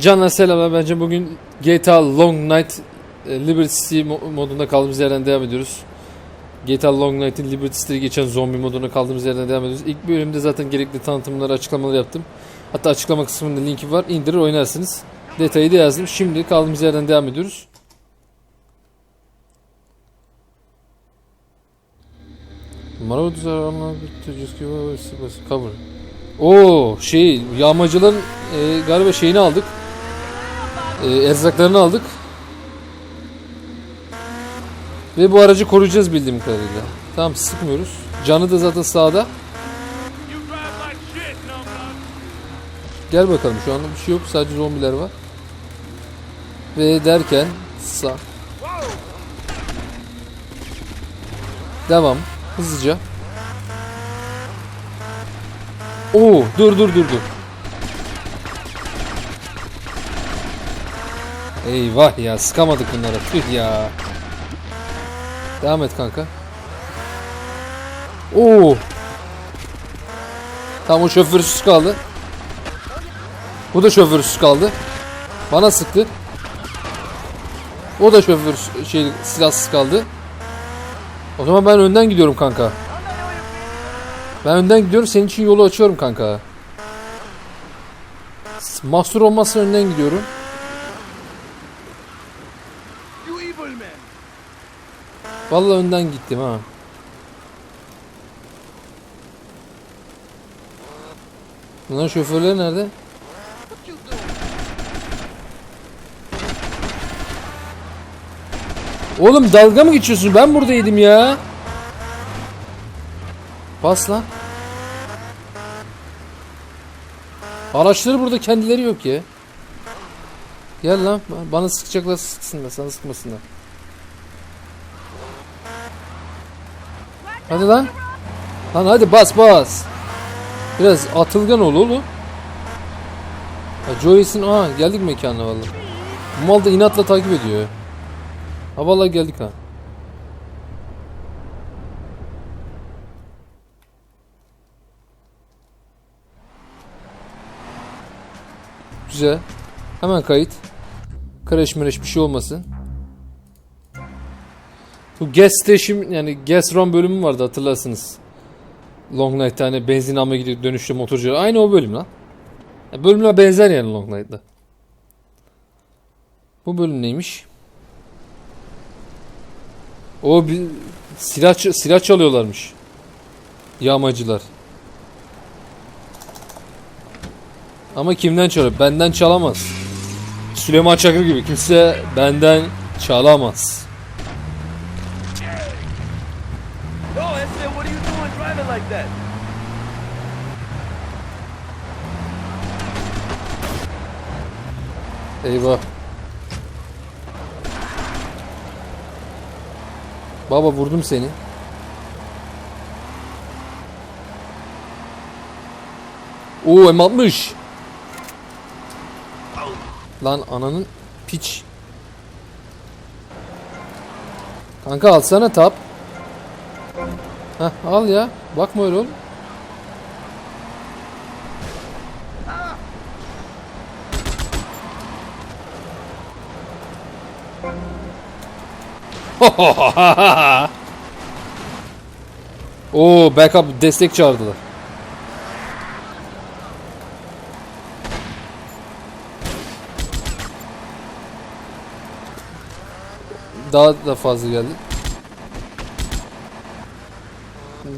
Can'a selamlar. Bence bugün GTA Long Night e, Liberty City mo- modunda kaldığımız yerden devam ediyoruz. GTA Long Night'in Liberty City'de geçen zombi moduna kaldığımız yerden devam ediyoruz. İlk bölümde zaten gerekli tanıtımları, açıklamaları yaptım. Hatta açıklama kısmında linki var. İndirir oynarsınız. Detayı da yazdım. Şimdi kaldığımız yerden devam ediyoruz. Marauders are unable to. Oo şey yağmacıların e, galiba şeyini aldık. E, erzaklarını aldık. Ve bu aracı koruyacağız bildiğim kadarıyla. Tamam sıkmıyoruz. Canı da zaten sağda. Gel bakalım şu anda bir şey yok sadece zombiler var. Ve derken sağ. Devam. Hızlıca. Oo dur dur dur dur. Eyvah ya sıkamadık bunlara. Tüh ya. Devam et kanka. Oo. Tam o şoförsüz kaldı. Bu da şoförsüz kaldı. Bana sıktı. O da şoför şey silahsız kaldı. O zaman ben önden gidiyorum kanka. Ben önden gidiyorum senin için yolu açıyorum kanka. Mahsur olmazsa önden gidiyorum. Vallahi önden gittim ha. Bunların şoförleri nerede? Oğlum dalga mı geçiyorsun? Ben buradaydım ya. Bas lan. Araçları burada kendileri yok ya. Gel lan. Bana sıkacaklar sıksınlar. Sana sıkmasınlar. Hadi lan. Lan hadi bas bas. Biraz atılgan ol oğlum. Joyce'in aa geldik mekanına vallahi. Bu mal da inatla takip ediyor. Ha vallahi geldik ha. Güzel. Hemen kayıt. Crash mreş bir şey olmasın. Bu gas station yani gas run bölümü vardı hatırlarsınız. Long Night'ta hani benzin almaya gidiyor dönüşte motorcu. Aynı o bölüm lan. Ya bölümler benzer yani Long Night'ta. Bu bölüm neymiş? O bir silah silah çalıyorlarmış. Yağmacılar. Ama kimden çalıyor? Benden çalamaz. Süleyman Çakır gibi kimse benden çalamaz. Eyvah. Baba vurdum seni. Oo M60. Lan ananın piç. Kanka alsana tap. Heh al ya. Bakma öyle oğlum. Oo backup destek çağırdılar. Daha da fazla geldi.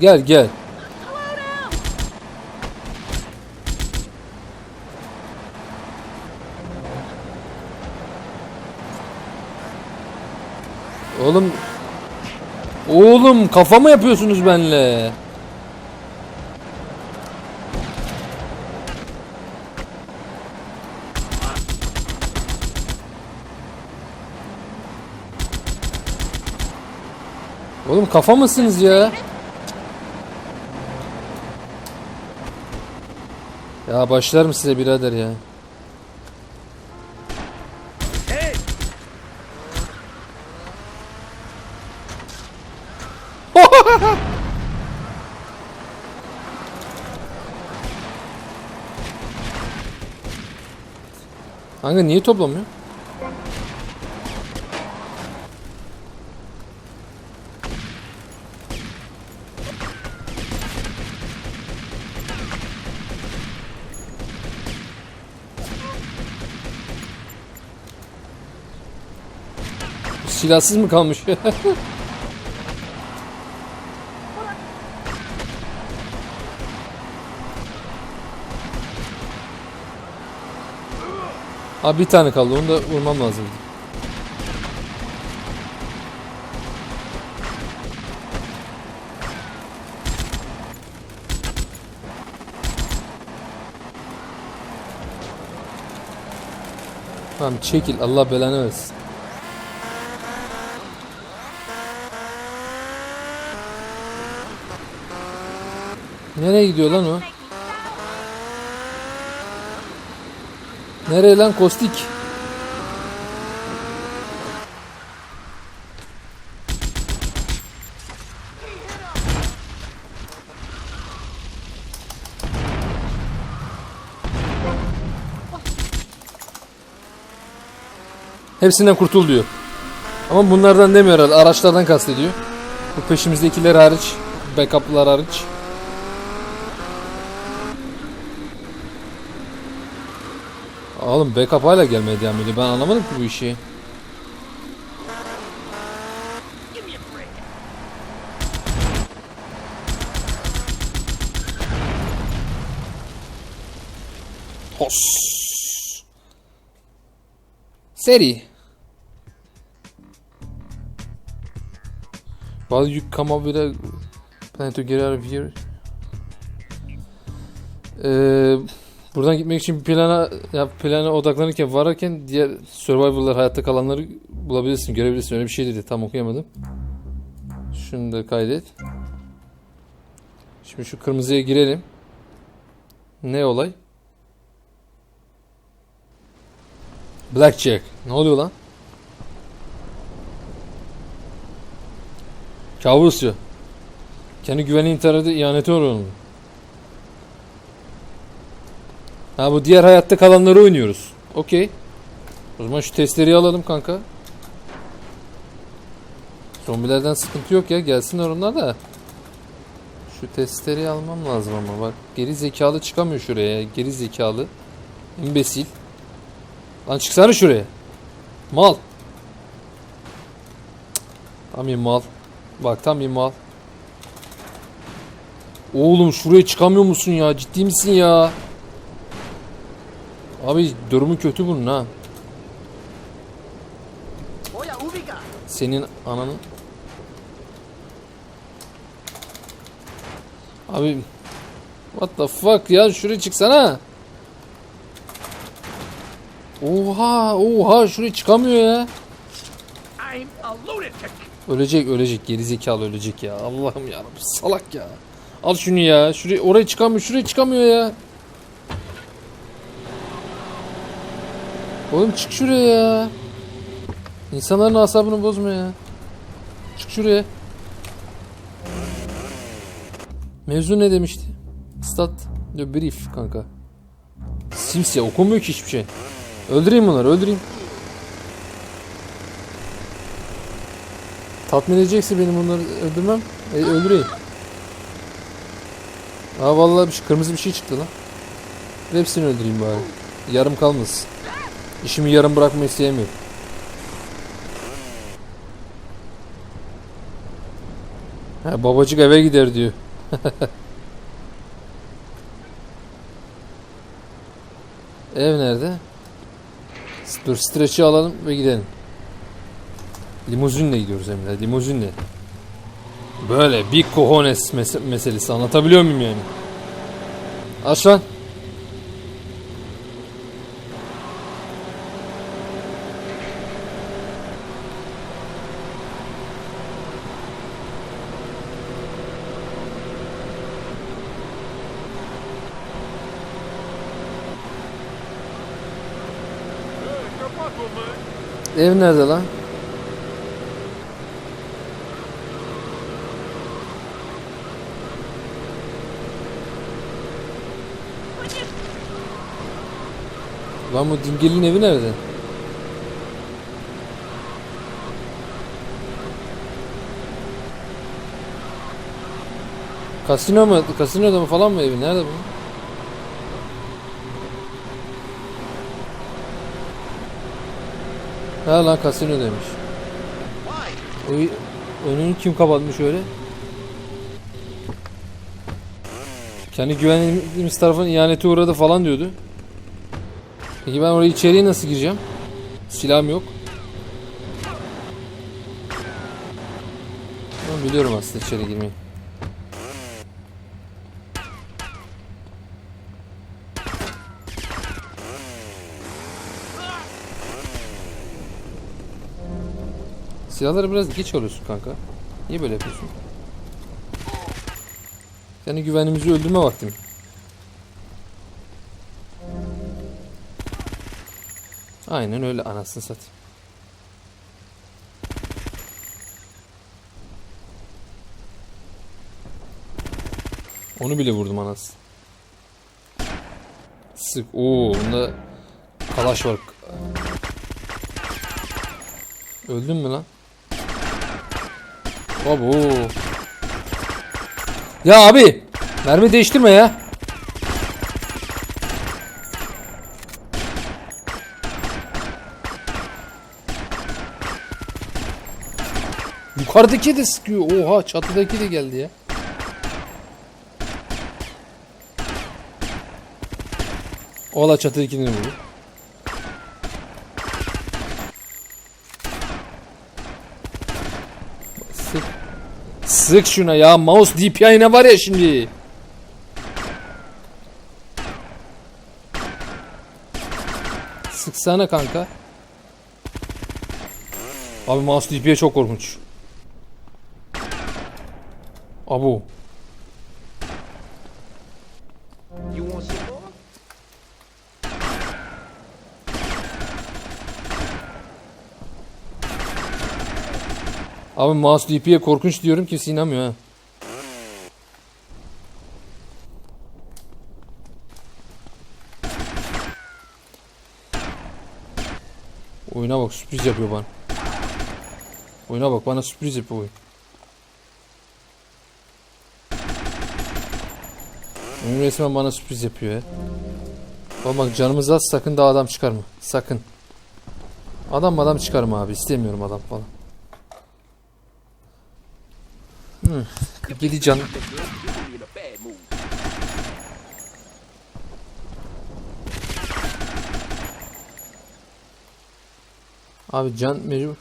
Gel gel. Oğlum Oğlum kafa mı yapıyorsunuz benle? Oğlum kafa mısınız ya? Ya başlar mı size birader ya? Kanka niye toplamıyor? Silahsız mı kalmış? Abi bir tane kaldı. Onu da vurmam lazım. Tamam çekil. Allah belanı versin. Nereye gidiyor lan o? Nereye lan Kostik? Hepsinden kurtul diyor. Ama bunlardan demiyor herhalde. Araçlardan kastediyor. Bu peşimizdekiler hariç. Backup'lar hariç. Oğlum backup hala gelmedi devam ediyor. Ben anlamadım ki bu işi. Hos. Seri. While you come up with a plan to get out of here. Ee, buradan gitmek için plana ya plana odaklanırken vararken diğer survival'lar hayatta kalanları bulabilirsin, görebilirsin. Öyle bir şey dedi. Tam okuyamadım. Şunu da kaydet. Şimdi şu kırmızıya girelim. Ne olay? Blackjack. Ne oluyor lan? Kabusçu. Kendi güvenliğin internete ihaneti uğradı. Ha bu diğer hayatta kalanları oynuyoruz. Okey. O zaman şu testleri alalım kanka. Zombilerden sıkıntı yok ya. Gelsinler onlar da. Şu testleri almam lazım ama bak. Geri zekalı çıkamıyor şuraya. Geri zekalı. İmbesil. Lan çıksana şuraya. Mal. Tam bir mal. Bak tam bir mal. Oğlum şuraya çıkamıyor musun ya? Ciddi misin ya? Abi durumu kötü bunun ha. Senin ananı. Abi What the fuck ya şuraya çıksana. Oha oha şuraya çıkamıyor ya. Ölecek ölecek gerizekalı ölecek ya. Allah'ım ya salak ya. Al şunu ya. Şuraya oraya çıkamıyor. Şuraya çıkamıyor ya. Oğlum çık şuraya ya. İnsanların asabını bozma ya. Çık şuraya. Mevzu ne demişti? Stat the brief kanka. Simsiyah okumuyor ki hiçbir şey. Öldüreyim bunları öldüreyim. Tatmin edecekse benim onları öldürmem. E, öldüreyim. Aa vallahi bir şey, kırmızı bir şey çıktı lan. Hepsini öldüreyim bari. Yarım kalmasın. İşimi yarım bırakmayı sevmiyorum. Ha, babacık eve gider diyor. Ev nerede? Dur streç'i alalım ve gidelim. Limuzinle gidiyoruz Emre. Limuzinle. Böyle bir cojones mes- meselesi anlatabiliyor muyum yani? Aç lan. Ev nerede lan? Lan bu Dingil'in evi nerede? Kasino mu? Kasinoda mı falan mı evi? Nerede bu? Ha lan kasino demiş. O önünü kim kapatmış öyle? Kendi güvenliğimiz tarafından ihanete uğradı falan diyordu. Peki ben oraya içeriye nasıl gireceğim? Silahım yok. Ama biliyorum aslında içeri girmeyi. Silahları biraz geç alıyorsun kanka. Niye böyle yapıyorsun? Yani güvenimizi öldürme vakti mi? Aynen öyle anasını satayım. Onu bile vurdum anasını. Sık. Oo, bunda kalaş var. Öldün mü lan? Abo. Ya abi, mermi değiştirme ya. Yukarıdaki de sıkıyor. Oha çatıdaki de geldi ya. Ola çatıdakini vurdu. Sık. Sık şuna ya. Mouse DPI ne var ya şimdi. Sıksana kanka. Abi mouse DPI çok korkunç. Abu. Abi mouse DP'ye korkunç diyorum kimse inanmıyor ha. Oyuna bak sürpriz yapıyor bana. Oyuna bak bana sürpriz yapıyor oyun. Oyun resmen bana sürpriz yapıyor ya. Oğlum bak canımız az sakın daha adam çıkarma. Sakın. Adam adam çıkarma abi istemiyorum adam falan. Hı. 47 can. Abi can mecbur.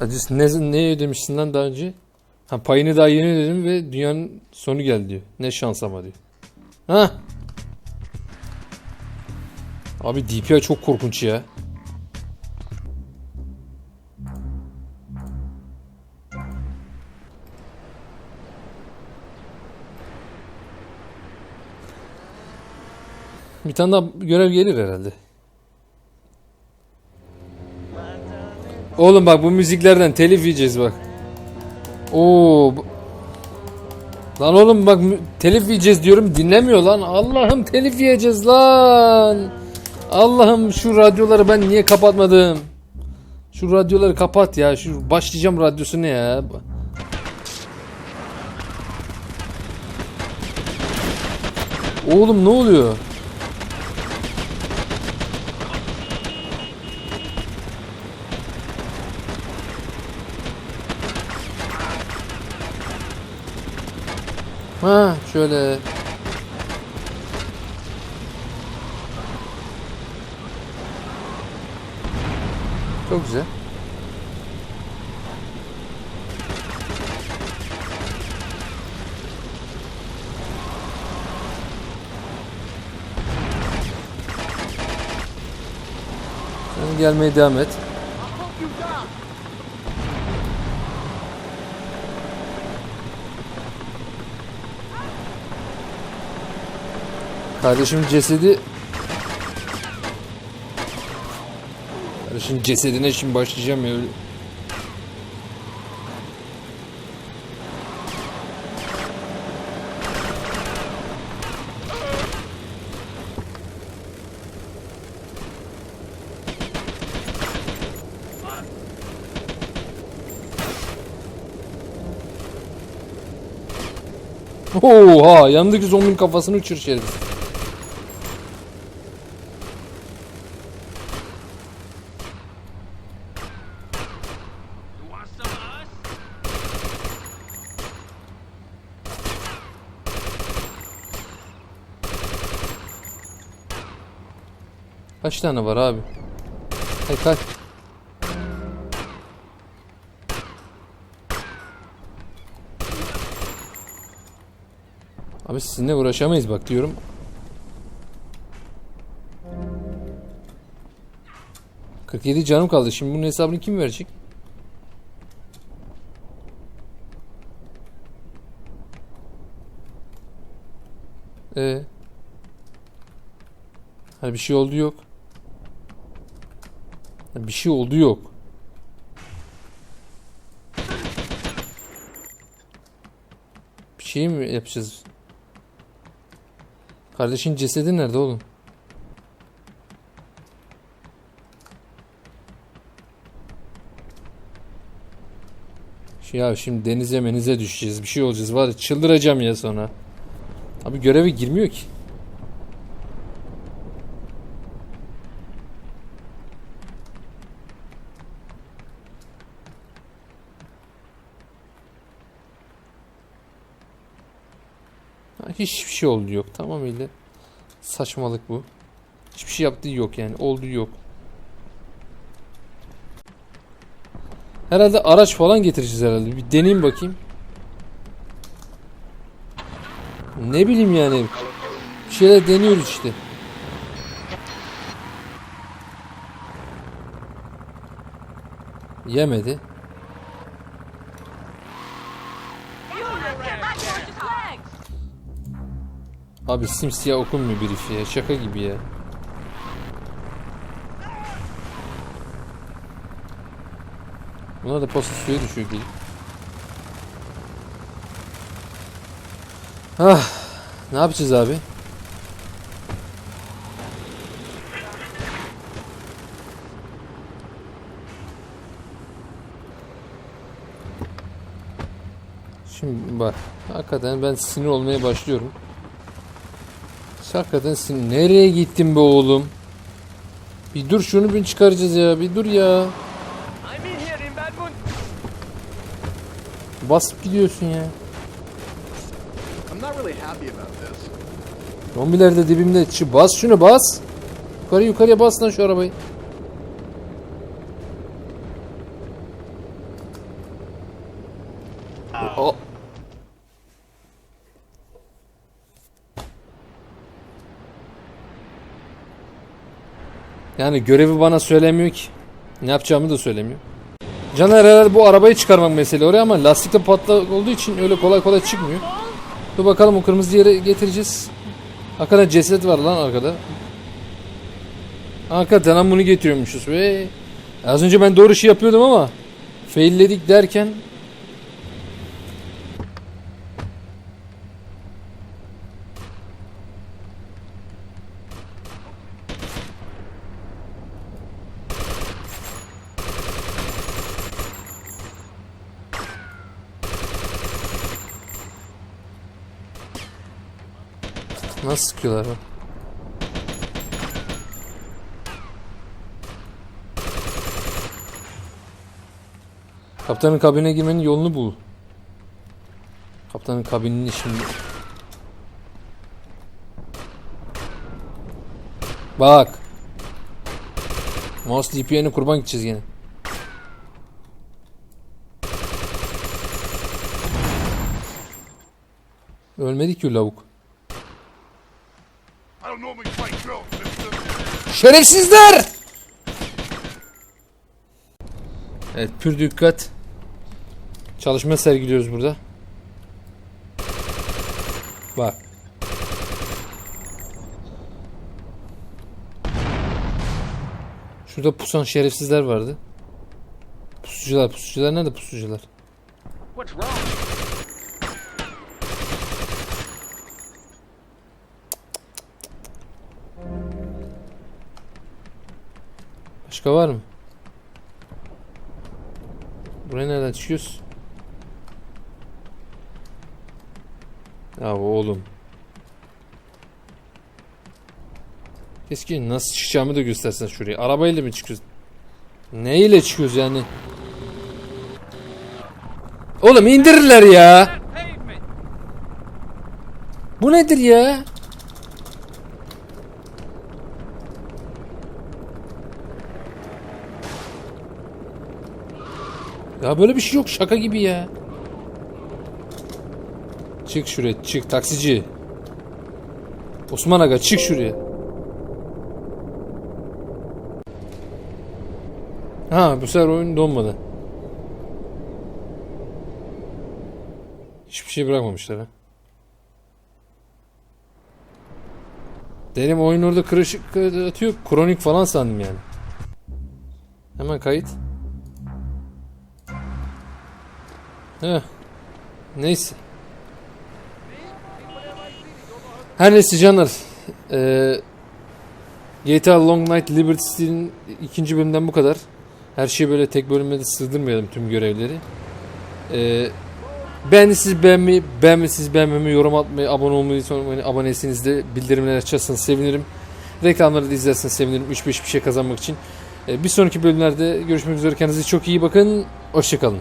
Acıs ne, ne ödemişsin lan daha önce? Ha payını daha yeni ödedim ve dünyanın sonu geldi diyor. Ne şans ama diyor. Ha? Abi DPI çok korkunç ya. Bir tane daha görev gelir herhalde. Oğlum bak bu müziklerden telif yiyeceğiz bak. Oo. Lan oğlum bak telif yiyeceğiz diyorum dinlemiyor lan. Allah'ım telif yiyeceğiz lan. Allah'ım şu radyoları ben niye kapatmadım? Şu radyoları kapat ya. Şu başlayacağım radyosu ne ya? Oğlum ne oluyor? Ha şöyle. Çok güzel. Sen gelmeye devam et. Kardeşim cesedi Kardeşin cesedine şimdi başlayacağım ya. öyle. Oha yanındaki zombinin kafasını uçur şerif. Kaç tane var abi? Hay kaç? Abi sizinle uğraşamayız bak diyorum. ...47 canım kaldı. Şimdi bunun hesabını kim verecek? Ee. Hani bir şey oldu yok. Bir şey oldu yok. Bir şey mi yapacağız? Kardeşin cesedi nerede oğlum? Ya şimdi denize menize düşeceğiz. Bir şey olacağız. Var ya çıldıracağım ya sonra. Abi göreve girmiyor ki. Ha, Hiçbir şey oldu yok. Tamamıyla saçmalık bu. Hiçbir şey yaptığı yok yani. Olduğu yok. Herhalde araç falan getireceğiz herhalde. Bir deneyeyim bakayım. Ne bileyim yani. Bir şeyler deniyoruz işte. Yemedi. Abi simsiyah okunmuyor bir ya. Şaka gibi ya. Buna da posta suya düşüyor gelip. Ah, ne yapacağız abi? Şimdi bak, hakikaten ben sinir olmaya başlıyorum. Hakikaten sinir. Nereye gittin be oğlum? Bir dur şunu bir çıkaracağız ya. Bir dur ya. Basıp gidiyorsun ya. Zombiler de dibimde. Bas şunu bas. Yukarı yukarıya bas lan şu arabayı. O- Yani görevi bana söylemiyor ki. Ne yapacağımı da söylemiyor. Caner herhalde bu arabayı çıkarmak mesele oraya ama lastikte patlak olduğu için öyle kolay kolay çıkmıyor. Dur bakalım o kırmızı yere getireceğiz. Hakikaten ceset var lan arkada. Hakikaten bunu getiriyormuşuz ve az önce ben doğru şey yapıyordum ama failledik derken nasıl sıkıyorlar bak. Kaptanın kabine girmenin yolunu bul. Kaptanın kabinini şimdi... Bak. Mouse DPI'ne kurban gideceğiz gene. Ölmedi ki lavuk. Şerefsizler! Evet pür dikkat. Çalışma sergiliyoruz burada. Bak. Şurada pusan şerefsizler vardı. Pusucular, pusucular nerede pusucular? Başka var mı? Buraya nereden çıkıyoruz? Ya oğlum. Keşke nasıl çıkacağımı da göstersen şuraya. Arabayla mı çıkıyoruz? Neyle çıkıyoruz yani? Oğlum indirirler ya. Bu nedir ya? Ya böyle bir şey yok şaka gibi ya. Çık şuraya çık taksici. Osman Aga çık şuraya. Ha bu sefer oyun donmadı. Hiçbir şey bırakmamışlar ha. Dedim oyun orada kırışık atıyor. Kronik falan sandım yani. Hemen kayıt. Heh. Neyse. Her neyse canlar. Ee, GTA Long Night Liberty City'nin ikinci bölümünden bu kadar. Her şeyi böyle tek bölümde de sığdırmayalım tüm görevleri. Ee, Beğendiyseniz beğenmeyi, beğenmediyseniz beğenmemeyi, yorum atmayı, abone olmayı, sonra aboneyseniz de bildirimleri açarsanız sevinirim. Reklamları da izlerseniz sevinirim. 3-5 bir şey kazanmak için. Ee, Bir sonraki bölümlerde görüşmek üzere. Kendinize çok iyi bakın. Hoşçakalın.